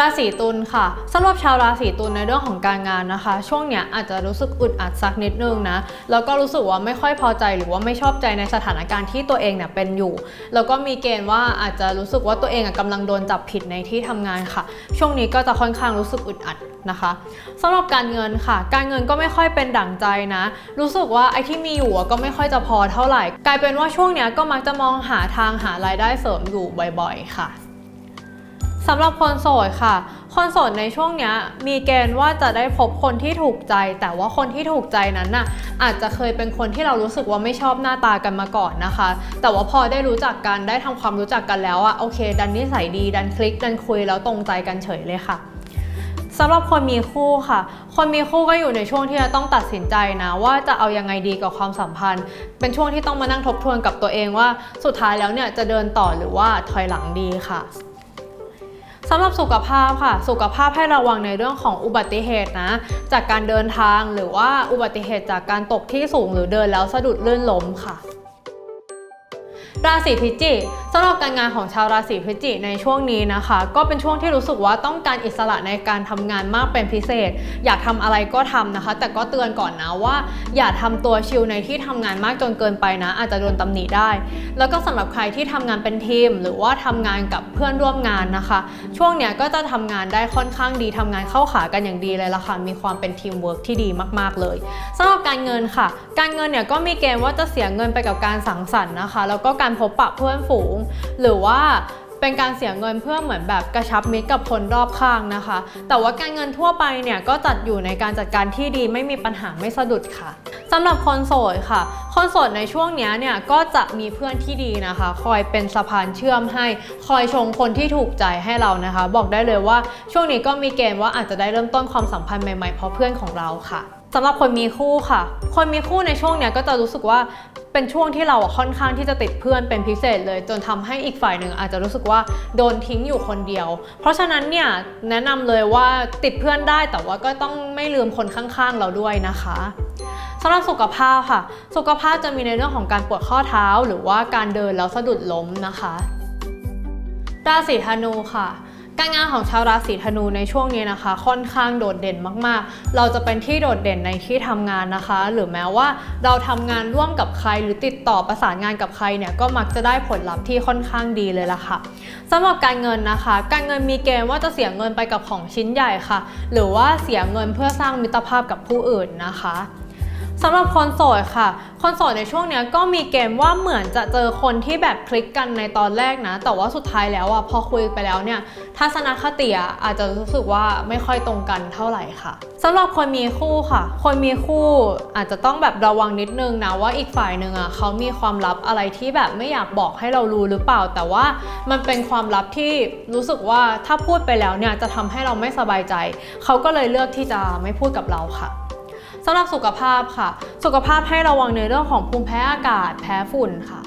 ราศีตุลค่ะสำหรับชาวราศีตุลในเรื่องของการงานนะคะ ช่วงเนี้ยอาจจะรู้สึกอึดอัดสักนิดนึงนะแล้วก็รู้สึกว่าไม่ค่อยพอใจหรือว่าไม่ชอบใจในสถานการณ์ที่ตัวเองเนี่ยเป็นอยู่ แล้วก็มีเกณฑ์ว่าอาจจะรู้สึกว่าตัวเองอะกำลังโดนจับผิดในที่ทำงานค่ะ ช่วงนี้ก็จะค่อนข้างรู้สึกอึดอัดนะคะสำหรับการเงินค่ะ การเงินก็ไม่ค่อยเป็นดั่งใจนะ รู้สึกว่าไอ้ที่มีอยู่ก็ไม่ค่อยจะพอเท่าไหร่ กลายเป็นว่าช่วงเนี้ยก็มักจะมองหาทางหารายได้เสริมอยู่บ่อย ๆ ค่ะ สำหรับคนโสดค่ะ คนโสดในช่วงนี้มีเกณฑ์ว่าจะได้พบคนที่ถูกใจ แต่ว่าคนที่ถูกใจนั้นน่ะอาจจะเคยเป็นคนที่เรารู้สึกว่าไม่ชอบหน้าตากันมาก่อนนะคะ แต่ว่าพอได้รู้จักกันได้ทำความรู้จักกันแล้วอะโอเค ดันนิสัยดีดันคลิกดันคุยแล้วตรงใจกันเฉยเลยค่ะสำหรับคนมีคู่ค่ะ คนมีคู่ก็อยู่ในช่วงที่จะต้องตัดสินใจนะ ว่าจะเอายังไงดีกับความสัมพันธ์ เป็นช่วงที่ต้องมานั่งทบทวนกับตัวเองว่า สุดท้ายแล้วเนี่ยจะเดินต่อหรือว่าถอยหลังดีค่ะ สำหรับสุขภาพค่ะ สุขภาพให้ระวังในเรื่องของอุบัติเหตุนะ จากการเดินทางหรือว่าอุบัติเหตุจากการตกที่สูงหรือเดินแล้วสะดุดลื่นล้มค่ะ ราศีพิจิกสำหรับการงานของชาวราศีพิจิกในช่วงนี้นะคะ ก็เป็นช่วงที่รู้สึกว่าต้องการอิสระในการทำงานมากเป็นพิเศษ อยากทำอะไรก็ทำนะคะ แต่ก็เตือนก่อนนะว่า อย่าทำตัวชิลในที่ทำงานมากจนเกินไปนะ อาจจะโดนตำหนิได้ แล้วก็สำหรับใครที่ทำงานเป็นทีม หรือว่าทำงานกับเพื่อนร่วมงานนะคะ ช่วงเนี้ยก็จะทำงานได้ค่อนข้างดีทำงานเข้าขากันอย่างดีเลยละค่ะมีความเป็นทีมเวิร์กที่ดีมากๆเลยสำหรับการเงินค่ะ การเงินเนี่ยก็มีเกณฑ์ว่าจะเสียเงินไปกับการสังสรรค์นะคะ แล้วก็การพบปะเพื่อนฝูง หรือว่าเป็นการเสียเงินเพื่อเหมือนแบบกระชับมิตรกับคนรอบข้างนะคะ แต่ว่าการเงินทั่วไปเนี่ยก็จัดอยู่ในการจัดการที่ดีไม่มีปัญหาไม่สะดุดค่ะสำหรับคนโสดค่ะ คนโสดในช่วงนี้เนี่ยก็จะมีเพื่อนที่ดีนะคะ คอยเป็นสะพานเชื่อมให้ คอยชงคนที่ถูกใจให้เรานะคะ บอกได้เลยว่าช่วงนี้ก็มีเกณฑ์ว่าอาจจะได้เริ่มต้นความสัมพันธ์ใหม่ๆเพราะเพื่อนของเราค่ะ สำหรับคนมีคู่ค่ะ คนมีคู่ในช่วงเนี้ยก็จะรู้สึกว่าเป็นช่วงที่เราค่อนข้างที่จะติดเพื่อนเป็นพิเศษเลย จนทำให้อีกฝ่ายหนึ่งอาจจะรู้สึกว่าโดนทิ้งอยู่คนเดียว เพราะฉะนั้นเนี่ยแนะนำเลยว่าติดเพื่อนได้แต่ว่าก็ต้องไม่ลืมคนข้างๆเราด้วยนะคะสำหรับสุขภาพค่ะ สุขภาพจะมีในเรื่องของการปวดข้อเท้า หรือว่าการเดินแล้วสะดุดล้มนะคะราศีธนูค่ะ การงานของชาวราศีธนูในช่วงนี้นะคะ ค่อนข้างโดดเด่นมากๆ เราจะเป็นที่โดดเด่นในที่ทำงานนะคะ หรือแม้ว่าเราทำงานร่วมกับใครหรือติดต่อประสานงานกับใครเนี่ยก็มักจะได้ผลลัพธ์ที่ค่อนข้างดีเลยล่ะค่ะสำหรับการเงินนะคะ การเงินมีเกณฑ์ว่าจะเสียเงินไปกับของชิ้นใหญ่ค่ะ หรือว่าเสียเงินเพื่อสร้างมิตรภาพกับผู้อื่นนะคะ สำหรับคนโสดค่ะ คนโสดในช่วงนี้ก็มีเกณฑ์ว่าเหมือนจะเจอคนที่แบบคลิกกันในตอนแรกนะ แต่ว่าสุดท้ายแล้วอะพอคุยไปแล้วเนี่ยทัศนคติอะอาจจะรู้สึกว่าไม่ค่อยตรงกันเท่าไหร่ค่ะสำหรับคนมีคู่ค่ะ คนมีคู่อาจจะต้องแบบระวังนิดนึงนะว่าอีกฝ่ายหนึ่งอะเขามีความลับอะไรที่แบบไม่อยากบอกให้เรารู้หรือเปล่า แต่ว่ามันเป็นความลับที่รู้สึกว่าถ้าพูดไปแล้วเนี่ยจะทำให้เราไม่สบายใจ เขาก็เลยเลือกที่จะไม่พูดกับเราค่ะ สำหรับสุขภาพค่ะ สุขภาพให้ระวังในเรื่องของภูมิแพ้อากาศ แพ้ฝุ่นค่ะ